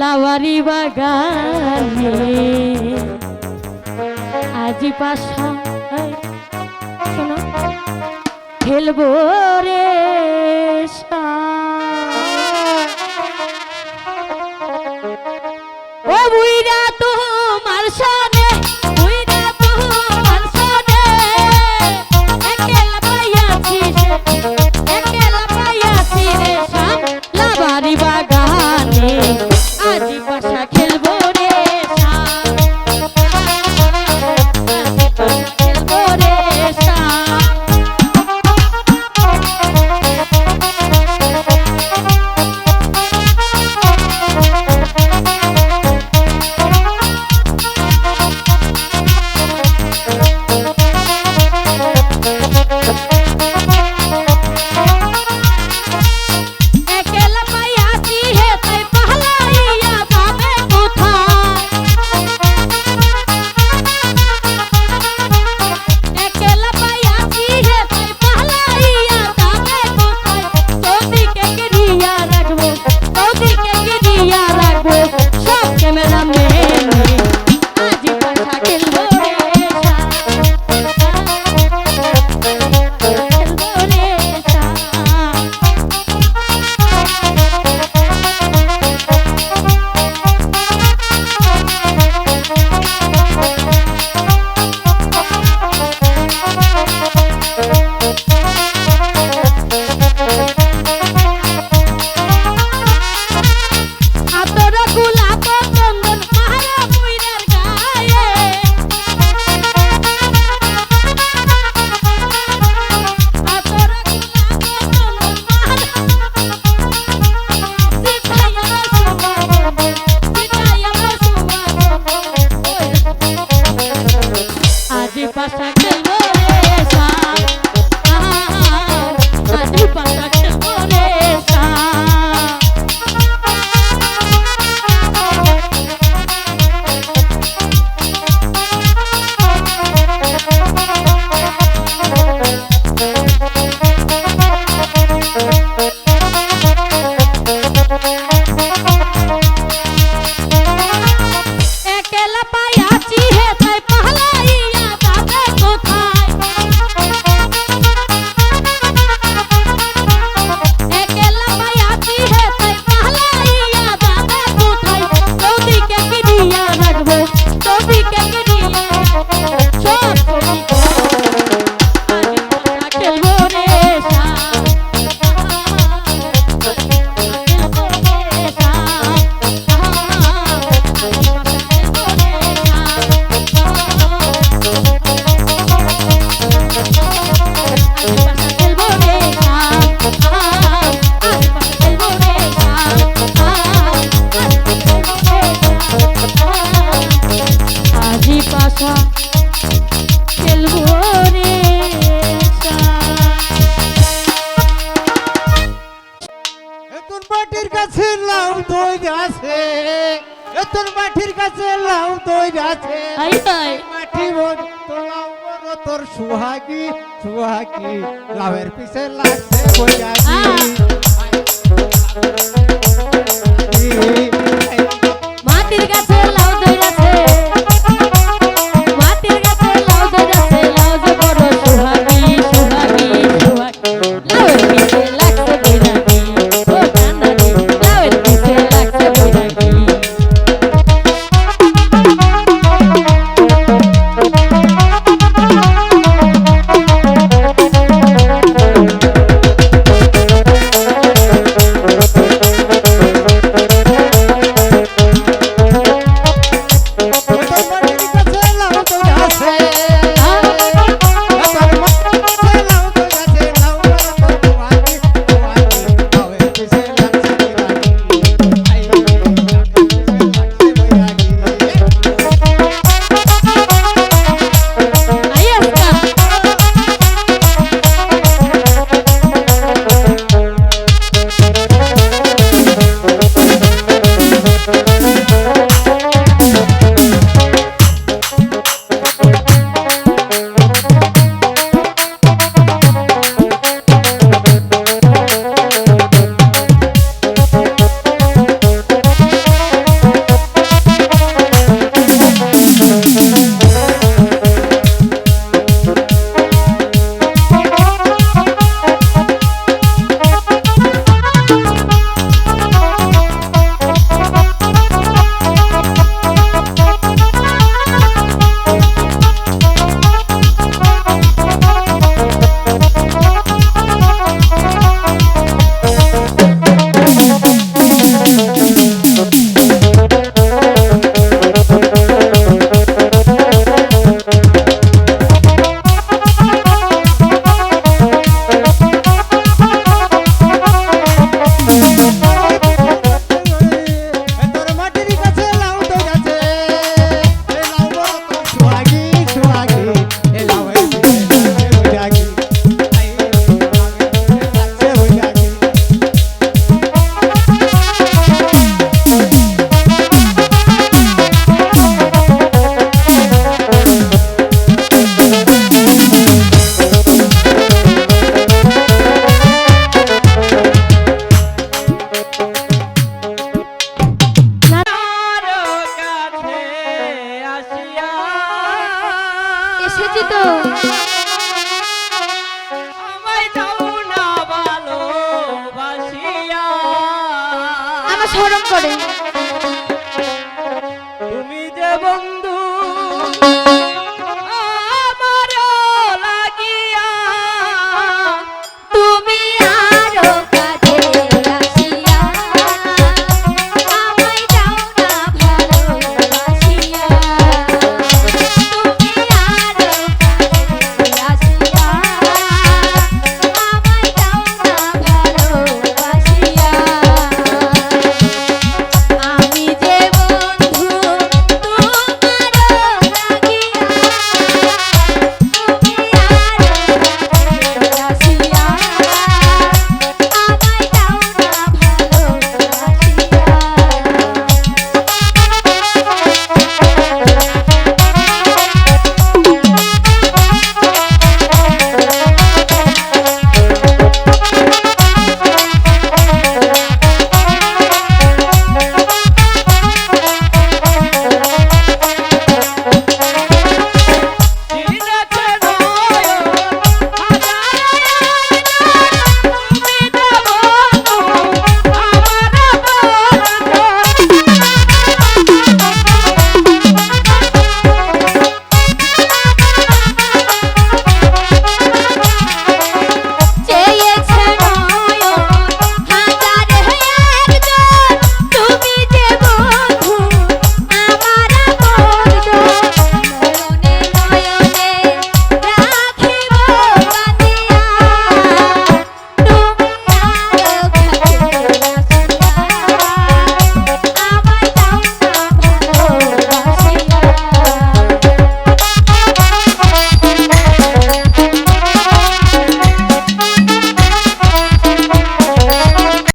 লাওয়ারি বাগানে। আজি পাশা শোনো। খেলব রে ও বুইরা কাছে লাউ দই গাছে তোর মাটির কাছে লাউ দই গাছে মাটি তোর সুহাগি সুহাগি। লাউয়ের পিছে লাগছে বই না ভালোবাসিয়া। আমার শরম করে। তুমি যে বন্ধু